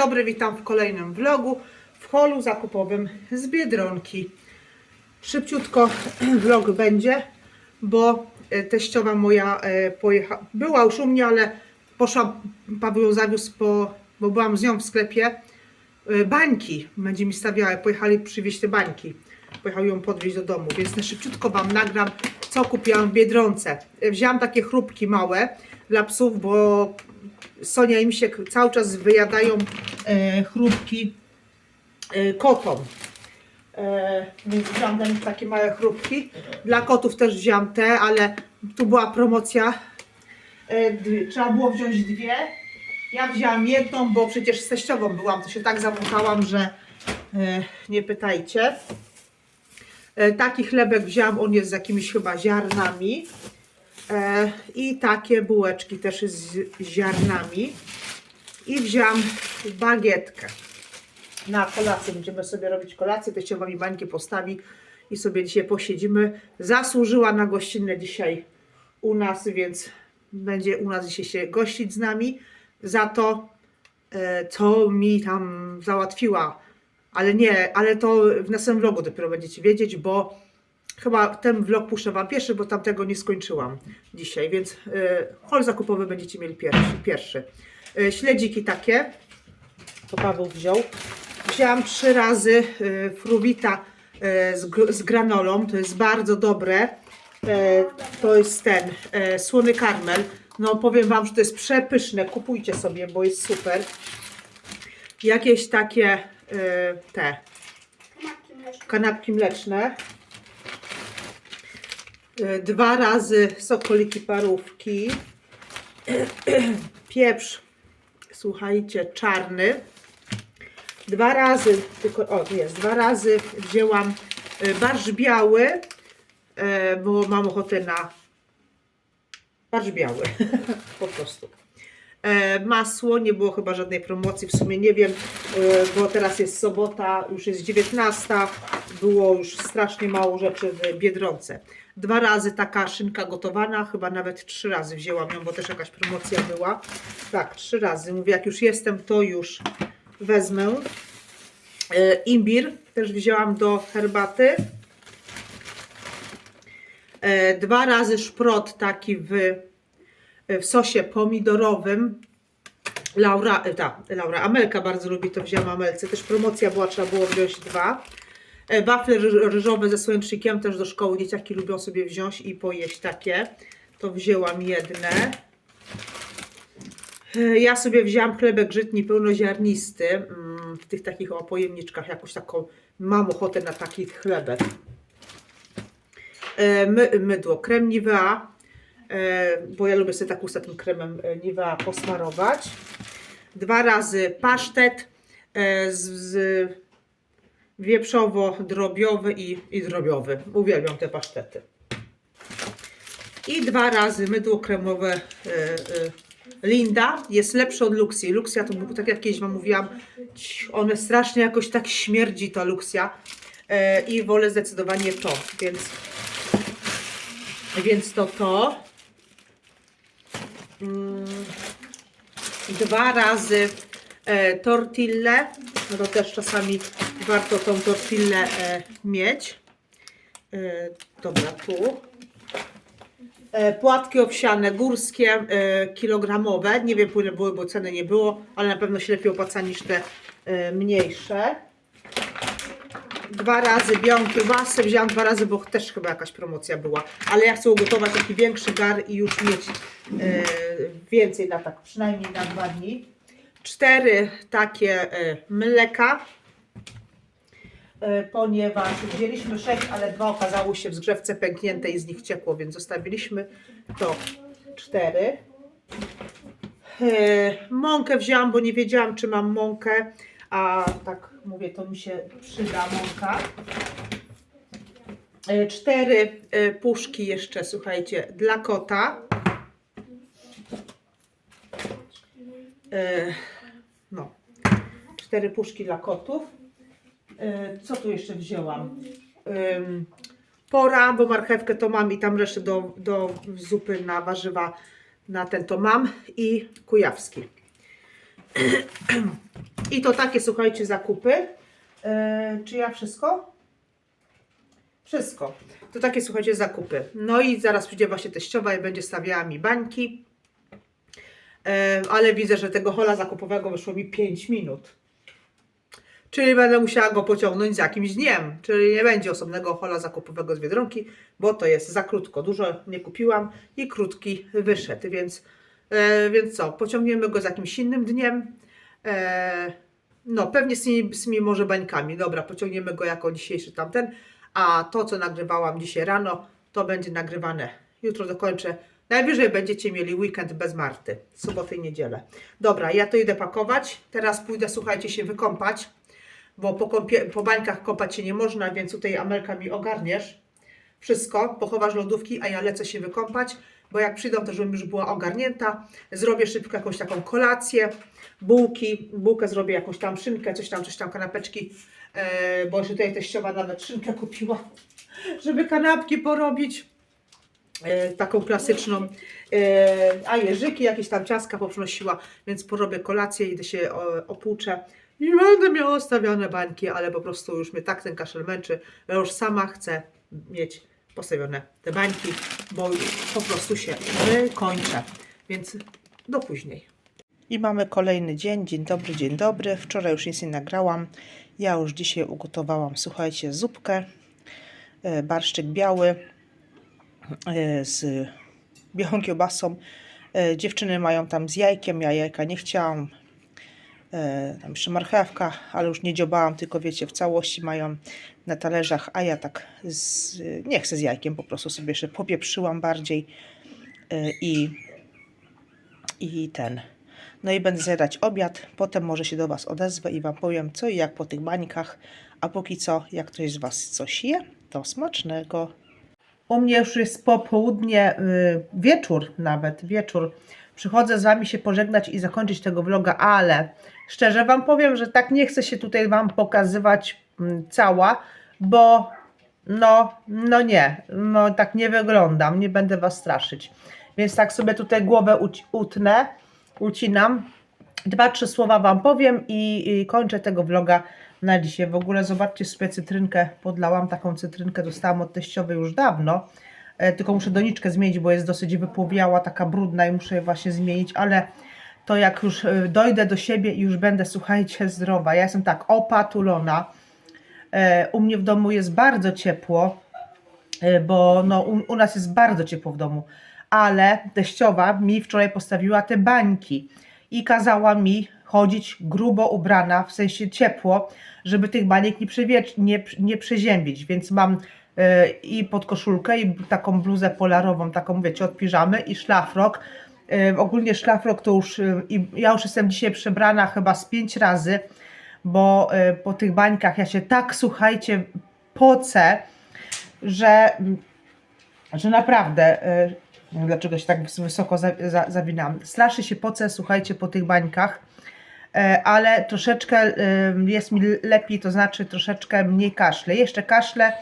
Dobry, witam w kolejnym vlogu w holu zakupowym z Biedronki. Szybciutko vlog będzie, bo e, teściowa moja e, była już u mnie, ale poszła, Paweł ją zawiózł, po... bo byłam z nią w sklepie, e, bańki będzie mi stawiała, pojechali przywieźć te bańki. Pojechał ją podwieźć do domu, więc szybciutko Wam nagram, co kupiłam w Biedronce. Wzięłam takie chrupki małe dla psów, bo Sonia i Misiek cały czas wyjadają e, chrupki e, kotom. E, więc wziąłam dla nich takie małe chrupki. Dla kotów też wziąłam te, ale tu była promocja. E, trzeba było wziąć dwie. Ja wzięłam jedną, bo przecież z teściową byłam. To się tak zamykałam, że e, nie pytajcie. E, taki chlebek wzięłam, on jest z jakimiś chyba ziarnami. E, I takie bułeczki też z ziarnami. I wziąłam bagietkę. Na kolację będziemy sobie robić kolację. Teściowa mi bańki postawi i sobie dzisiaj posiedzimy. Zasłużyła na gościnne dzisiaj u nas, więc będzie u nas dzisiaj się gościć z nami za to, e, co mi tam załatwiła. Ale nie, ale to w następnym vlogu dopiero będziecie wiedzieć, bo Chyba ten vlog puszczę Wam pierwszy, bo tamtego nie skończyłam dzisiaj, więc y, hol zakupowy będziecie mieli pierwszy. pierwszy. Y, śledziki takie, to Paweł wziął. Wzięłam trzy razy y, fruwita z, z granolą, to jest bardzo dobre. To jest ten słony karmel. No powiem Wam, że to jest przepyszne, kupujcie sobie, bo jest super. Jakieś takie te kanapki mleczne. Y, Dwa razy sokoliki parówki. Pieprz, słuchajcie, czarny. Dwa razy, tylko, o jest, dwa razy wzięłam y, barsz biały, y, bo mam ochotę na barsz biały, po prostu. E, Masło, nie było chyba żadnej promocji, w sumie nie wiem, e, bo teraz jest sobota, już jest 19, było już strasznie mało rzeczy w Biedronce. Dwa razy taka szynka gotowana, chyba nawet trzy razy wzięłam ją, bo też jakaś promocja była. Tak, trzy razy. Mówię, jak już jestem, to już wezmę. E, Imbir też wzięłam do herbaty. Dwa razy szprot taki w w sosie pomidorowym. Laura, e, ta, Laura, Amelka bardzo lubi to, wzięłam Amelce. Też promocja była, trzeba było wziąć dwa. E, Wafle ryż- ryżowe ze słończykiem też do szkoły. Dzieciaki lubią sobie wziąć i pojeść takie. To wzięłam jedne. E, Ja sobie wzięłam chlebek żytni pełnoziarnisty mm, w tych takich pojemniczkach. Jakąś taką, mam ochotę na taki chlebek. My, mydło, krem Nivea, bo ja lubię sobie tak usta tym kremem e, Nivea posmarować. Dwa razy pasztet e, z, z wieprzowo-drobiowy i, i drobiowy. Uwielbiam te pasztety. I dwa razy mydło kremowe e, e, Linda. Jest lepsze od Luxi. Luxia to, tak jak kiedyś Wam mówiłam, one strasznie jakoś tak śmierdzi ta Luxia. E, I wolę zdecydowanie to, więc więc to to. Mm, Dwa razy e, tortille. No to też czasami warto tą tortillę e, mieć. E, dobra, tu. Płatki owsiane górskie, kilogramowe. Nie wiem, ile były, bo ceny nie było, ale na pewno się lepiej opłaca niż te mniejsze. Dwa razy białą kiełbasę wziąłam dwa razy, bo też chyba jakaś promocja była. Ale ja chcę ugotować taki większy gar i już mieć e, więcej na tak, przynajmniej na dwa dni. Cztery takie e, mleka, e, ponieważ wzięliśmy sześć, ale dwa okazało się w zgrzewce pęknięte i z nich ciekło, więc zostawiliśmy to cztery. E, Mąkę wzięłam, bo nie wiedziałam, czy mam mąkę, a tak mówię, to mi się przyda mąka. E, Cztery e, puszki jeszcze, słuchajcie, dla kota. E, No, cztery puszki dla kotów. Co tu jeszcze wzięłam? Pora, bo marchewkę to mam i tam resztę do, do zupy na warzywa na ten to mam i kujawski. I to takie, słuchajcie, zakupy. E, czy ja wszystko? Wszystko. To takie, słuchajcie, zakupy. No i zaraz przyjdzie właśnie teściowa i będzie stawiała mi bańki. E, ale widzę, że tego hola zakupowego wyszło mi 5 minut. Czyli będę musiała go pociągnąć z jakimś dniem. Czyli nie będzie osobnego hola zakupowego z Biedronki, bo to jest za krótko. Dużo nie kupiłam i krótki wyszedł, więc, e, więc co, pociągniemy go z jakimś innym dniem. E, no, pewnie z tymi, z tymi może bańkami. Dobra, pociągniemy go jako dzisiejszy tamten. A to, co nagrywałam dzisiaj rano, to będzie nagrywane. Jutro dokończę. Najwyżej będziecie mieli weekend bez Marty. Sobotę i niedzielę. Dobra, ja to idę pakować. Teraz pójdę, słuchajcie, się wykąpać bo po, kąpie, po bańkach kąpać się nie można, więc tutaj Amelka mi ogarniesz wszystko, pochowasz lodówki, a ja lecę się wykąpać, bo jak przyjdą, to żebym już była ogarnięta. Zrobię szybko jakąś taką kolację, bułki, bułkę zrobię jakąś tam szynkę, coś tam, coś tam, kanapeczki, e, bo jeszcze tutaj teściowa nawet szynkę kupiła, żeby kanapki porobić. E, taką klasyczną, e, a jeżyki, jakieś tam ciastka poprzynosiła, więc porobię kolację, idę się opłuczę. I będę miała stawiane bańki, ale po prostu już mnie tak ten kaszel męczy, że już sama chcę mieć postawione te bańki, bo po prostu się wykończę, więc do później. I mamy kolejny dzień, dzień dobry, dzień dobry. Wczoraj już nic nie nagrałam, ja już dzisiaj ugotowałam, słuchajcie, zupkę, e, barszczyk biały, e, z białą kiełbasą. E, Dziewczyny mają tam z jajkiem, ja jajka nie chciałam. E, Tam jeszcze marchewka, ale już nie dziobałam, tylko wiecie, w całości mają na talerzach, a ja tak z, nie chcę z jajkiem, po prostu sobie jeszcze popieprzyłam bardziej e, i, i ten. No i będę zjadać obiad, potem może się do Was odezwę i Wam powiem co i jak po tych bańkach, a póki co, jak ktoś z Was coś je, to smacznego. U mnie już jest popołudnie, y, wieczór nawet, wieczór. Przychodzę z Wami się pożegnać i zakończyć tego vloga, ale szczerze Wam powiem, że tak nie chcę się tutaj Wam pokazywać mm, cała, bo no, no nie, no tak nie wyglądam, nie będę Was straszyć. Więc tak sobie tutaj głowę utnę, ucinam. Dwa, trzy słowa Wam powiem i, i kończę tego vloga na dzisiaj. W ogóle zobaczcie sobie cytrynkę, podlałam taką cytrynkę, dostałam od teściowej już dawno. E, tylko muszę doniczkę zmienić, bo jest dosyć wypłowiała, taka brudna i muszę je właśnie zmienić, ale to jak już e, dojdę do siebie i już będę, słuchajcie, zdrowa. Ja jestem tak opatulona. E, U mnie w domu jest bardzo ciepło, bo no, u, u nas jest bardzo ciepło w domu, ale teściowa mi wczoraj postawiła te bańki i kazała mi chodzić grubo ubrana, w sensie ciepło, żeby tych baniek nie, nie, nie przeziębić, więc mam i podkoszulkę i taką bluzę polarową, taką wiecie, od piżamy i szlafrok. E, ogólnie szlafrok to już, e, i ja już jestem dzisiaj przebrana chyba z pięć razy, bo e, po tych bańkach ja się tak, słuchajcie, pocę, że, że naprawdę, e, dlaczego się tak wys- wysoko za, za, zawinam, strasznie się pocę, słuchajcie, po tych bańkach, e, ale troszeczkę e, jest mi lepiej, to znaczy troszeczkę mniej kaszle. Jeszcze kaszle,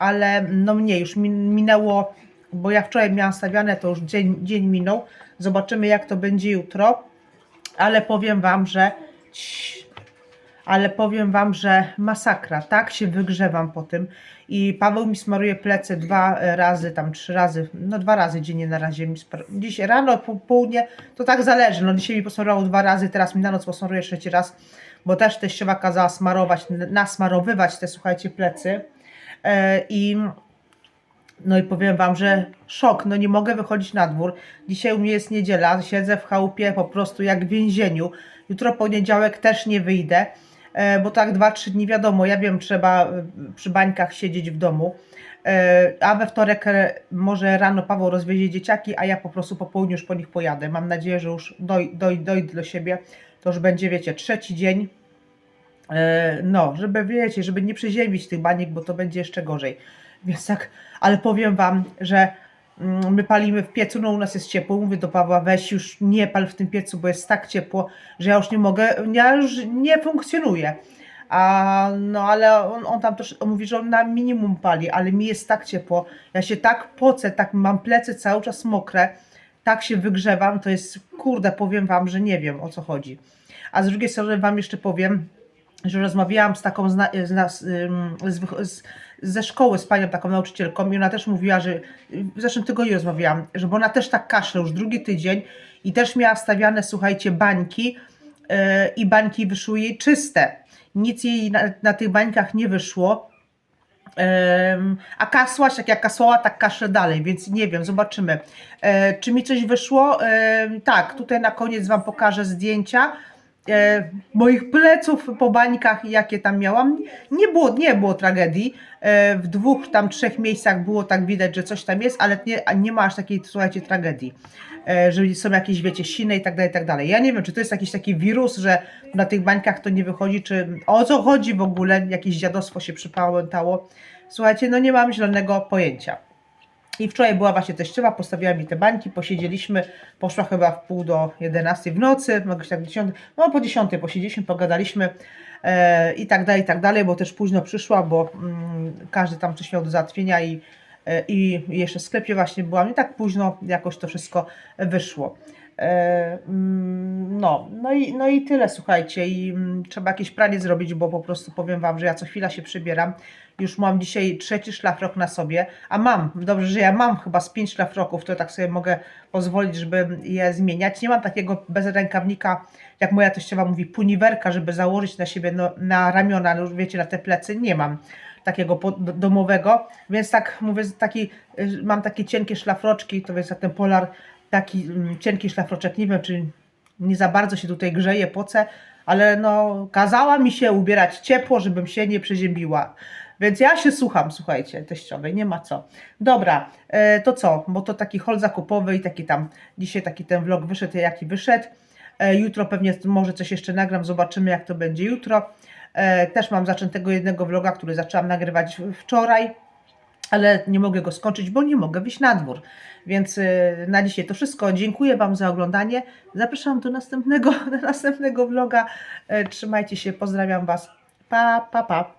ale no mniej, już min- minęło, bo ja wczoraj miałam stawiane, to już dzień, dzień minął. Zobaczymy, jak to będzie jutro, ale powiem Wam, że ale powiem Wam, że masakra, tak się wygrzewam po tym. I Paweł mi smaruje plecy dwa razy, tam trzy razy, no dwa razy dziennie na razie mi Dziś rano, po południe, to tak zależy, no dzisiaj mi posmarowało dwa razy, teraz mi na noc posmaruje trzeci raz, bo też teściowa kazała smarować, nasmarowywać te, słuchajcie, plecy i no i powiem Wam, że szok, no nie mogę wychodzić na dwór. Dzisiaj u mnie jest niedziela, siedzę w chałupie po prostu jak w więzieniu. Jutro poniedziałek też nie wyjdę, e, bo tak dwa, trzy dni wiadomo, ja wiem, trzeba e, przy bańkach siedzieć w domu. E, A we wtorek e, może rano Paweł rozwiezie dzieciaki, a ja po prostu po południu już po nich pojadę. Mam nadzieję, że już doj, doj, dojdę do siebie. To już będzie, wiecie, trzeci dzień. E, No, żeby wiecie, żeby nie przeziębić tych baniek, bo to będzie jeszcze gorzej. Więc tak, ale powiem Wam, że mm, my palimy w piecu, no u nas jest ciepło. Mówię do Pawła, weź już nie pal w tym piecu, bo jest tak ciepło, że ja już nie mogę, ja już nie funkcjonuję. A no ale on, on tam też on mówi, że on na minimum pali, ale mi jest tak ciepło. Ja się tak pocę, tak mam plecy cały czas mokre. tak się wygrzewam, to jest, kurde, powiem Wam, że nie wiem o co chodzi. A z drugiej strony Wam jeszcze powiem, że rozmawiałam z taką zna, z, z, ze szkoły z panią taką nauczycielką i ona też mówiła, że w zeszłym tygodniu rozmawiałam, że bo ona też tak kaszle już drugi tydzień i też miała stawiane, słuchajcie, bańki yy, i bańki wyszły jej czyste. Nic jej na, na tych bańkach nie wyszło. A kasłaś, jak ja kasłała, tak kaszę dalej, więc nie wiem, zobaczymy. E, czy mi coś wyszło? Em, tak, tutaj na koniec Wam pokażę zdjęcia e, moich pleców po bańkach, jakie tam miałam. Nie było, nie było tragedii. E, w dwóch, tam trzech miejscach było tak widać, że coś tam jest, ale nie, nie ma aż takiej, słuchajcie, tragedii. E, że są jakieś, wiecie, siny i tak dalej, i tak dalej. Ja nie wiem, czy to jest jakiś taki wirus, że na tych bańkach to nie wychodzi, czy o co chodzi w ogóle, jakieś dziadostwo się przypałętało. Słuchajcie, no nie mam zielonego pojęcia. I wczoraj była właśnie teściowa, postawiła mi te bańki, posiedzieliśmy, poszła chyba w pół do 11 w nocy, mogę tak 10, no po 10 posiedzieliśmy, pogadaliśmy e, i tak dalej, i tak dalej, bo też późno przyszła, bo mm, każdy tam coś miał do załatwienia i, e, i jeszcze w sklepie właśnie byłam i tak późno jakoś to wszystko wyszło. E, mm, No, no i, no i tyle, słuchajcie. I mm, trzeba jakieś pranie zrobić, bo po prostu powiem Wam, że ja co chwila się przybieram. Już mam dzisiaj trzeci szlafrok na sobie, a mam, dobrze, że ja mam chyba z pięć szlafroków, to tak sobie mogę pozwolić, żeby je zmieniać. Nie mam takiego bez rękawnika, jak moja teściowa mówi, puniwerka, żeby założyć na siebie no, na ramiona, no, wiecie, na te plecy. Nie mam takiego domowego, więc tak mówię, taki, y, mam takie cienkie szlafroczki, to jest ten polar, taki mm, cienki szlafroczek, nie wiem, czy nie za bardzo się tutaj grzeje, poce, ale no kazała mi się ubierać ciepło, żebym się nie przeziębiła. Więc ja się słucham, słuchajcie, teściowej, nie ma co. Dobra, e, to co? Bo to taki hol zakupowy i taki tam, dzisiaj taki ten vlog wyszedł, jaki wyszedł. E, jutro pewnie może coś jeszcze nagram, zobaczymy jak to będzie jutro. E, też mam zaczętego jednego vloga, który zaczęłam nagrywać wczoraj ale nie mogę go skończyć, bo nie mogę wyjść na dwór. Więc y, na dzisiaj to wszystko. Dziękuję Wam za oglądanie. Zapraszam do następnego, do następnego vloga. E, Trzymajcie się, pozdrawiam Was. Pa, pa, pa.